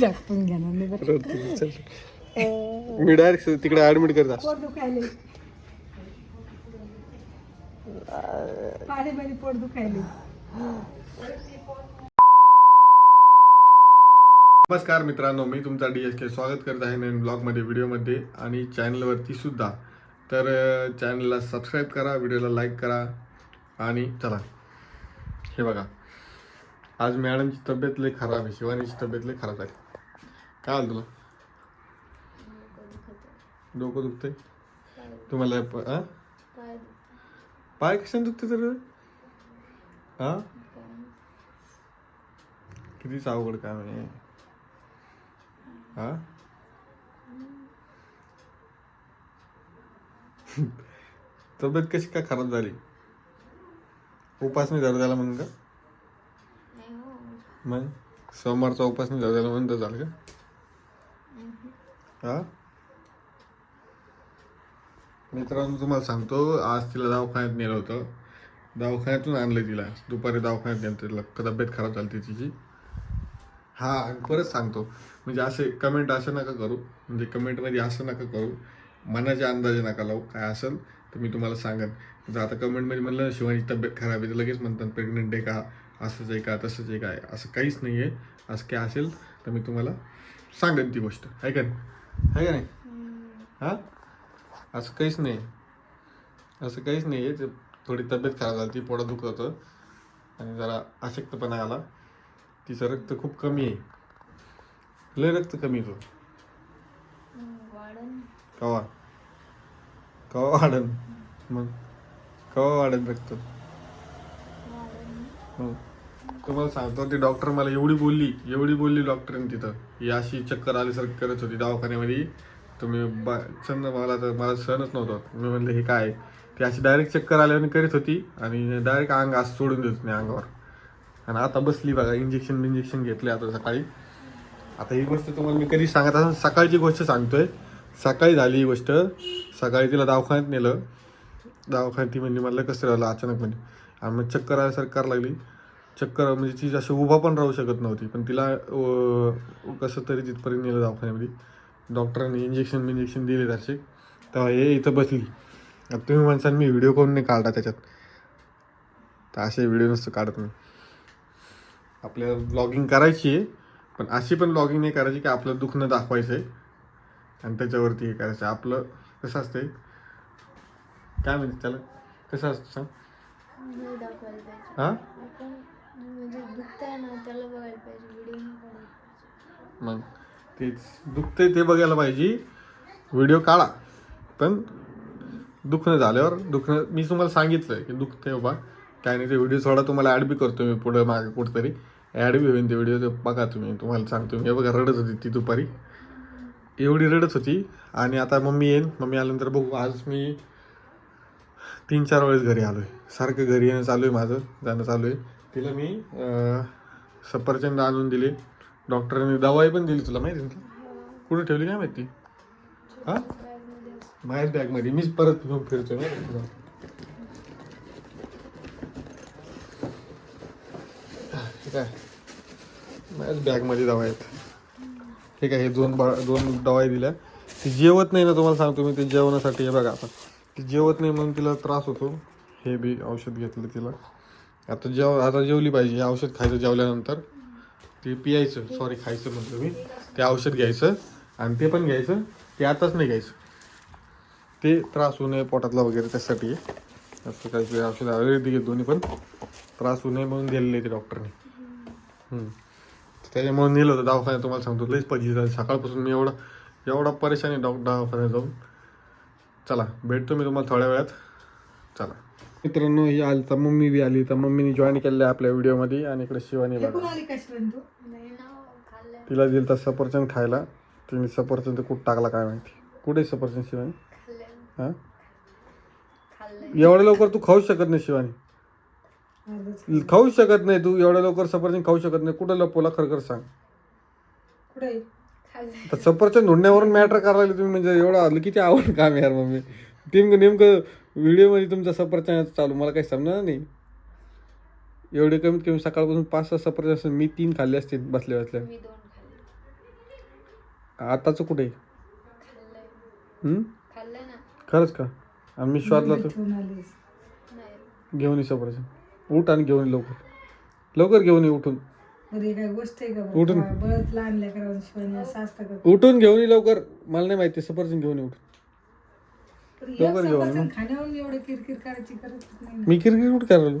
दाखवून घेणार नाही बरं. रडते, चल. मी डायरेक्ट तिकडे ऍडमिट करत असतो पोट दुखायले पाणी मध्ये पोट दुखायले नमस्कार मित्रांनो मी तुमचा डी एस के स्वागत करत आहे नवीन ब्लॉगमध्ये व्हिडिओमध्ये आणि चॅनलवरती सुद्धा तर चॅनलला सबस्क्राईब करा व्हिडिओला लाईक करा आणि चला हे बघा. आज मॅडमची तब्येत लई खराब आहे शिवानीची तब्येत लई खराब आहे काय आलं तुला? डोकं दुखतंय? तुम्हाला प- हा? पाय कशाने दुखते तर हा कितीच अवघड काय म्हणे हा तब्येत कशी काय खराब झाली? उपास नाही झाला त्याला म्हणून का? मग? सोमवारचा उपास नाही झाला त्याला म्हणून तर झालं का? हा? मित्रांनो तुम्हाला सांगतो आज तिला दवाखान्यात नेलं होतं. दवाखान्यातून आणलं तिला. दुपारी दवाखान्यात नेलं तिला. तब्येत खराब झाली होती तिची. हा परत सांगतो. म्हणजे असे कमेंट असं नका करू. म्हणजे कमेंटमध्ये असं नका करू. मनाच्या अंदाजे नका लावू. काय असेल तर मी तुम्हाला सांगेन. जर आता कमेंटमध्ये म्हणलं ना शिवानी तब्येत खराब आहे तर लगेच म्हणतात प्रेग्नेंट आहे का? असंच आहे का? तसंच आहे काय असं काहीच नाही आहे असं काय असेल तर मी तुम्हाला सांगेन ती गोष्ट. आहे का नाही? आहे का नाही? हां? असं काहीच नाही असं काहीच नाही आहे ते थोडी तब्येत खराब झाली ती पोटात दुखत होतं. आणि जरा अशक्तपणा आला. तिचं रक्त खूप कमी आहे. लय रक्त कमी येतो कवा? कवा वाढन मग? कवा वाढन रक्त? मग तुम्हाला सांगतो ती डॉक्टर मला एवढी बोलली एवढी बोलली डॉक्टरने तिथं. ही अशी चक्कर आल्यासारखी करत होती दवाखान्यामध्ये. तुम्ही बा समजा मला तर मला सहनच नव्हतं मी म्हणलं हे काय ती अशी डायरेक्ट चक्कर आल्याने करीत होती आणि डायरेक्ट अंग आज सोडून देत नाही अंगावर. आणि आता बसली बघा इंजेक्शन बिंजेक्शन घेतले आता सकाळी. आता ही गोष्ट तुम्हाला मी कधी सांगत असं सकाळची गोष्ट सांगतोय. सकाळी झाली ही गोष्ट. सकाळी तिला दवाखान्यात नेलं. दवाखान्यात ती म्हणजे मला कसं राहिलं अचानक म्हणजे. आणि मग चक्कर आल्यासारखं करायला लागली. चक्कर म्हणजे ती अशी उभा पण राहू शकत नव्हती. पण तिला कसं तरी तिथपर्यंत नेलं दवाखान्यामध्ये. डॉक्टरांनी इंजेक्शन इंजेक्शन दिले त्याचे. तेव्हा हे इथं बसली. आता तुम्ही म्हणसाल मी व्हिडिओ करून नाही काढला त्याच्यात. तर असे व्हिडिओ नसतं काढत मी. आपल्याला ब्लॉगिंग करायची आहे. पण अशी पण ब्लॉगिंग नाही करायची की आपलं दुखणं दाखवायचं आहे आणि त्याच्यावरती हे करायचं. आपलं कसं असतंय? काय म्हणते त्याला? कसं असतं सांग? हां? म्हणजे मग तेच. दुखतंय ते बघायला पाहिजे. व्हिडिओ काढा. पण दुखणं झाल्यावर दुखणं मी तुम्हाला सांगितलं की दुखतंय बाबा. काय नाही ते व्हिडिओ थोडा तुम्हाला ॲड बी करतो मी पुढं मागे कुठंतरी. ॲड बी होईन ते व्हिडिओ. ते बघा तुम्ही. तुम्हाला सांगतो मी. हे बघा रडत होती ती दुपारी. एवढी रडत होती. आणि आता मम्मी येईन. मम्मी आल्यानंतर बघू. आज मी तीन चार वेळेस घरी आलो आहे सारखं घरी येणं चालू आहे माझं. जाणं चालू आहे. तिला मी सफरचंद आणून दिले. डॉक्टरांनी दवाई पण दिली तुला माहिती आहे ना कुठे ठेवली काय माहिती? हां? बॅगमध्ये माझ्याच बॅगमध्ये मीच परत घेऊन फिरतो ना तुला. काय माझ्याच बॅगमध्ये दवा आहेत. ठीक आहे हे दोन बा दोन दवाई दिल्या. ती जेवत नाही ना तुम्हाला सांगतो मी ते जेवणासाठी. हे बघा आता ती जेवत नाही म्हणून तिला त्रास होतो. हे बी औषध घेतलं तिला. आता जेव आता जेवली पाहिजे. हे औषध खायचं जेवल्यानंतर ते पियायचं. सॉरी खायचं म्हटलं मी. ते औषध घ्यायचं आणि ते पण घ्यायचं. ते आताच नाही घ्यायचं. ते त्रास होऊ नये पोटातला वगैरे त्यासाठी. आहे. असं काहीतरी औषध आयुर्वेदिक दोन्ही पण. त्रास होऊ नये म्हणून दिलेले ते डॉक्टरने. त्याच्यामुळे नेलं होतं दवाखान्यात तुम्हाला सांगतो लईच पजी झाली. सकाळपासून मी एवढा एवढा परेशान आहे डॉक्टर दवाखान्यात जाऊन. चला भेटतो मी तुम्हाला थोड्या वेळात. चला. मित्रांनो ही आली तर मम्मी बी आली तर मम्मीने जॉईन केलेलं आहे आपल्या व्हिडिओमध्ये आणि इकडे शिवानी बघा. कुणाली कष्ट तू? नाही ना खाल्लं. तिला दिलं तर सफरचंद खायला. तिने सफरचंद कुठं टाकला काय माहिती? कुठे आहे सफरचंद शिवानी? हां? खाल्लं. एवढ्या लवकर तू खाऊ शकत नाही शिवानी. खाऊ शकत नाही तू एवढ्या लवकर सफरचंद खाऊ शकत नाही. कुठं लपवला खरं खरं सांग. कुठे? तर सफरचंद धुंडण्यावरून मॅटर करायला लागले तुम्ही म्हणजे एवढं आलं किती आवड काम यार मम्मी. नेमकं नेमकं व्हिडिओमध्ये तुमचा सफरचंद चालू मला काही समजणार नाही. एवढे कमीत कमी सकाळपासून पाच सहा सफरचंद असेल मी तीन खाल्ले असतील बसल्या बसल्या. मी दोन खाल्ले. आताच कुठे? खरंच का? मी शोधला तर घेऊन ये सफरचंद. उठ आणि घेऊन ये लवकर. लवकर घेऊन ये उठून. बरं काय गोष्ट आहे का उठून. बरं? बळच लहान लेकरांना शिवाय असं असतं का? उठून घेऊन ये लवकर. मला नाही माहिती सफरचंद घेऊन ये उठून. एक लवकर घेऊन सफरचंद मग. खाण्यावरून एवढं किरकिर करायची गरज नाही ना. मी किरकिर कुठे करायला?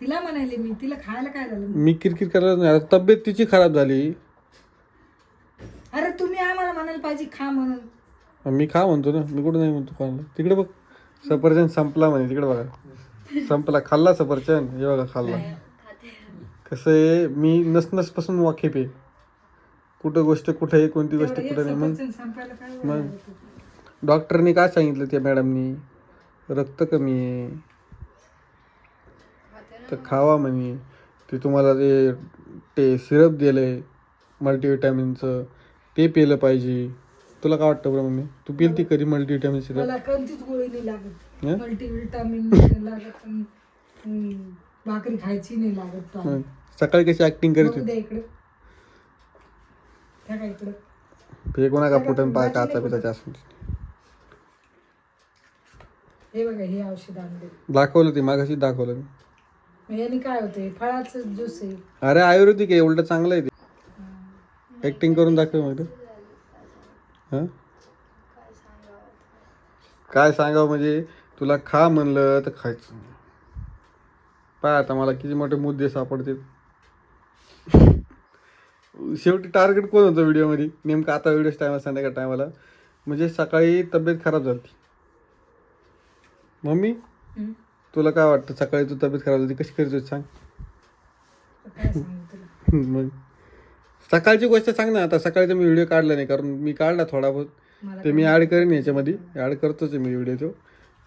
तिला म्हणाले मी तिला खायला काय झालं मी किरकिर करायला नाही. आता तब्येत तिची खराब झाली. अरे तुम्ही आम्हाला म्हणायला पाहिजे खा म्हणून. मी खा म्हणतो ना. मी कुठं नाही म्हणतो कोणाला. तिकडे बघ. सफरचंद संपला म्हणे तिकडे बघा. संपला खाल्ला सफरचंद? हे बघा खाल्ला. खाते. कसं आहे मी नसनसपासून वाकेफ आहे. कुठं गोष्ट कुठं आहे कोणती गोष्ट कुठं नाही मग मग. लागतो? डॉक्टरनी काय सांगितलं त्या मॅडमनी? रक्त कमी आहे. तर खावा म्हणे. ते तुम्हाला ते ते सिरप दिलंय मल्टीविटॅमिनचं ते पिलं पाहिजे. तुला काय वाटतं बरं मम्मी? तू पिलती कधी मल्टीविटॅमिन सिरप गोळी नाही लागत. लागत भाकरी खायची नाही लागत सकाळी कशी ऍक्टिंग करीत होती? इकडे. त्या काय इकडं. फेकू नका फुटन पाय काचा पिताच्या असून हे बघा हे औषध आणले दाखवलं ते मागाशी दाखवलं मी. मग याने काय होते फळाचं ज्यूस आहे. अरे आयुर्वेदिक आहे उलट चांगलं आहे ते. ऍक्टिंग करून दाखव मग ते. हां? काय सांगावं म्हणजे तुला खा म्हणलं तर खायचं. पाय आता मला किती मोठे मुद्दे सापडतील. शेवटी टार्गेट कोण होतं व्हिडिओमध्ये नेमकं आता व्हिडिओ टायमा संध्याकाळ टायमाला म्हणजे सकाळी तब्येत खराब झाली मम्मी? तुला काय वाटतं सकाळी तू तब्येत खराब झाली कशी करीत सांग. मग. सकाळची गोष्ट सांग ना आता. सकाळी तर मी व्हिडिओ काढला नाही कारण मी काढला थोडा बहुत. ते मी ऍड करेन याच्यामध्ये. ऍड करतोच आहे मी व्हिडिओ तो.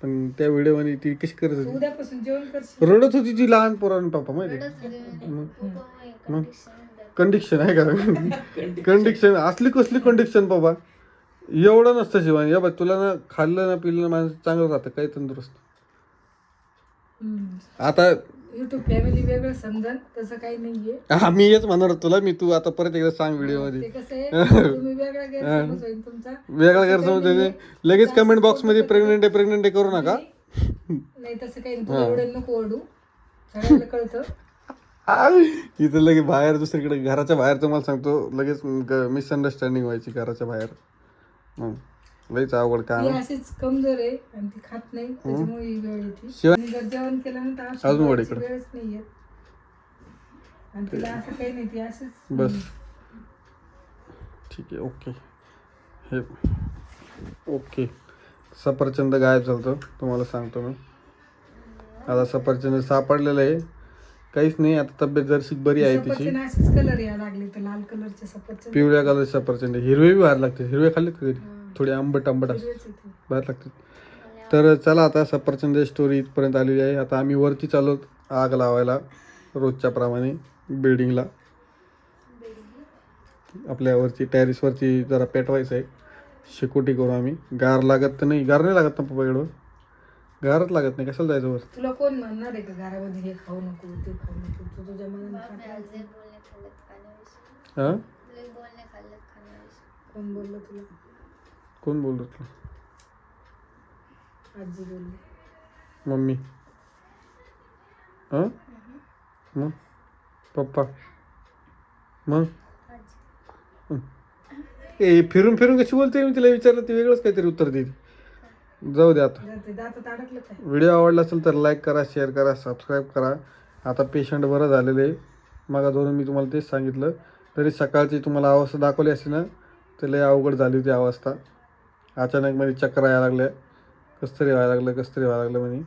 पण त्या व्हिडिओमध्ये ती कशी करत होती? उद्यापासून जेवण करशील. रडत होती ती लहान पोरान पापा माहिती होते. मग? पप्पा कंडिक्शन आहे का? कंडिक्शन असली कसली कंडिक्शन बाबा? एवढं नसतं शिवाय या बघ तुला ना खाल्लं ना पिल्लं ना माणसं चांगलं राहतं. काही तंदुरुस्त. आता युट्यूब फॅमिली वेगळं समजन तसं काही नाहीये. हा मी हेच म्हणणार होतो तुला मी तू आता परत एकदा सांग व्हिडिओ ते मध्ये कसं आहे तुम्ही वेगळा गैरसमज होईल तुमचा. वेगळा गैरसमज आहे. लगेच कमेंट बॉक्समध्ये प्रेग्नेंट आहे प्रेग्नेंट आहे करू नका. नाही. तसं काही नाही. तुला एवढं नको ओरडू सगळ्यांना कळतं. इथं लगेच बाहेर दुसरीकडे घराच्या बाहेर तुम्हाला सांगतो लगेच मिसअंडरस्टँडिंग व्हायची घराच्या बाहेर. हं. लईच अवघड ती काम अशीच कमजोर आहे आणि ती खात नाही त्याच्यामुळे ही वेळ येते. शिवाय- आणि जर जेवण केलं ना तर अजून इकडं. वेळच नाही येत आणि तिला असं काही नाही ती अशीच बस. ठीक आहे ओके. हे ओके. सफरचंद गायब झालं तुम्हाला सांगतो मी. आता सफरचंद सापडलेलं आहे. काहीच नाही आता तब्येत जरशी बरी आहे तिची. सफरचंद असेच कलर यायला लागले तर लाल कलरचे सफरचंद. पिवळ्या कलर सफरचंद. आहे. हिरवे बी बाहेर लागते हिरवे खाल्ले का कधी? थोडे आंबट आंबट असं. हिरवेच येते. बाहेर लागतात तर चला आता सफरचंद स्टोरी इथपर्यंत आलेली आहे. आता आम्ही वरती चालू आग लावायला रोजच्या प्रमाणे बिल्डिंगला आपल्या वरती टॅरिसवरती जरा पेटवायचं आहे. शेकोटी करू आम्ही. गार लागत तर नाही. गार नाही लागत ना पप्पा इकडं गारच लागत नाही. कशाला जायचं वर तुला कोण म्हणणार आहे का घरामध्ये हे खाऊ नको ते खाऊ नको? तू तुझ्या खाण्याविषयी. हां? कोण बोललं तुला? कोण बोलतो आजी बोलली. मम्मी. हां मग? पप्पा. मग? ए फिरून फिरून कशी बोलते मी तिला विचारलं ती वेगळंच काहीतरी उत्तर देते जाऊ दे आता. व्हिडिओ आवडला असेल तर लाईक करा शेअर करा सबस्क्राईब करा. आता पेशंट बरं झालेलं आहे. मग धरून मी तुम्हाला तेच सांगितलं. तरी सकाळची तुम्हाला अवस्था दाखवली असते ना तर लय अवघड झाली होती अवस्था अचानक मध्ये चक्कर यायला लागल्या कसं तरी व्हायला लागलं कसं तरी व्हायला लागलं म्हणे.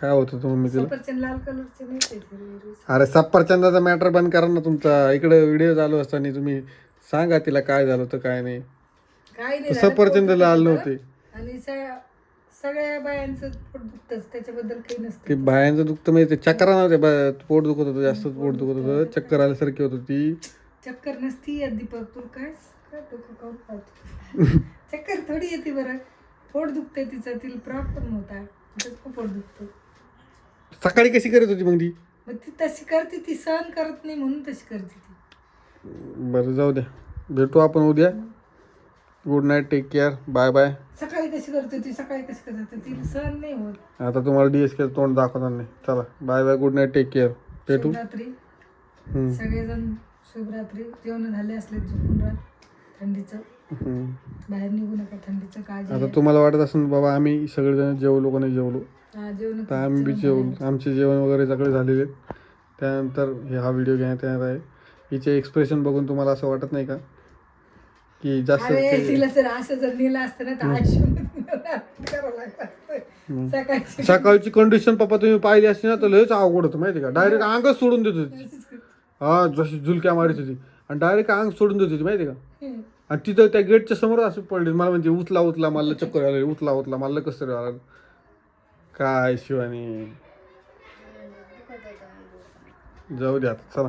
काय होतं तुम्ही मी तिला? सफरचंद लाल कलरचे नाही ते हिरवे हिरवे. अरे सफरचंदाचा मॅटर बंद करा ना तुमचा. इकडे व्हिडिओ चालू असताना तुम्ही सांगा तिला काय झालं होतं काय नाही. झालं, सफरचंद पोट लाल दुखत नव्हते. होतं. आणि स- सगळ्या बायांचं पोट दुखतच त्याच्याबद्दल काही ते नसतं बायांचं दुखतं म्हणजे ते चक्कर नव्हते बा- पोट दुखत होतं जास्त पोट दुखत होतं. चक्कर आल्यासारखी होत होती. चक्कर नसती येत दीपक तू काय चक्कर थोडी येते बरं. पोट दुखतंय तिचं तिला प्रॉब्लेम होता. तिचं खूप पोट दुखतं सकाळी कशी करत होती मग ती? मग ती तशी करते ती सहन करत नाही म्हणून तशी करते ती. बरं जाऊ द्या. भेटू आपण उद्या. Good night take care bye bye सकाळी कशी करते ती सकाळी कशी करते ती सहन नाही होत. आता तुम्हाला डी एस के तोंड दाखवणार नाही. चला. Bye bye good night take care भेटू. शुभरात्री. हम्म, सगळेजण शुभरात्री. जेवण झाले असले झोपून राहा. थंडीचं. हम्म. बाहेर निघू नका थंडीचं काळजी आता. तुम्हाला वाटत असेल बाबा आम्ही सगळेजण जेवलो का नाही जेवलो? हा, जेवण तर आम्ही बी जेवलो. आमचे जेवण वगैरे सगळे झालेले. आहेत. त्यानंतर हे हा व्हिडिओ घेण्यात येणार आहे. हिचे एक्सप्रेशन बघून तुम्हाला असं वाटत नाही का? की जास्त अरे ते- तिला जर असं जर नेलं असतं ना तर आयुष्यामध्ये मला करावं लागलं असतं. सकाळची सकाळची कंडिशन पप्पा तुम्ही पाहिली असती ना तर लयच अवघड होतं माहिती का? डायरेक्ट अंगच सोडून देत होती. हा जशी झुलक्या मारित होती. आणि डायरेक्ट अंग सोडून देत होती माहिती का? आणि तिथं त्या गेटच्या समोर असं पडले. मला म्हणजे उचला उचला मला चक्कर आले. उचला उचला मला कसं तरी आलं. काय शिवानी. जाऊ द्या आता चला.